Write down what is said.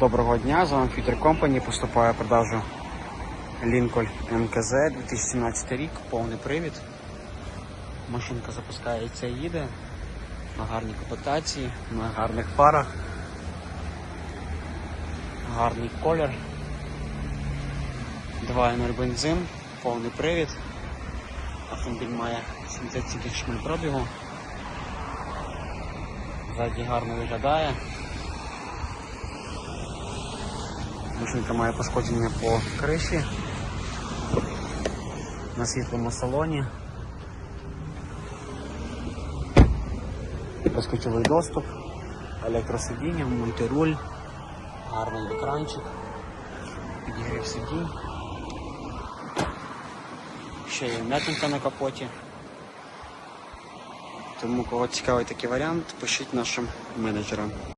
Доброго дня, з вами Future Company. Поступає продажу Lincoln МКЗ 2017 рік, повний привід. Машинка запускається і їде на гарній комплектації, на гарних фарах, гарний колір. 2.0 бензин, повний привід. Автомобіль має 77 тисяч пробігу. Ззаді гарно виглядає. Машинка має пошкодження по криші, на світлому салоні. Безключовий доступ, електросидіння, мультируль, гарний екранчик, підігрів сидінь. Ще є м'ятинка на капоті. Тому кого цікавий такий варіант, пишіть нашим менеджерам.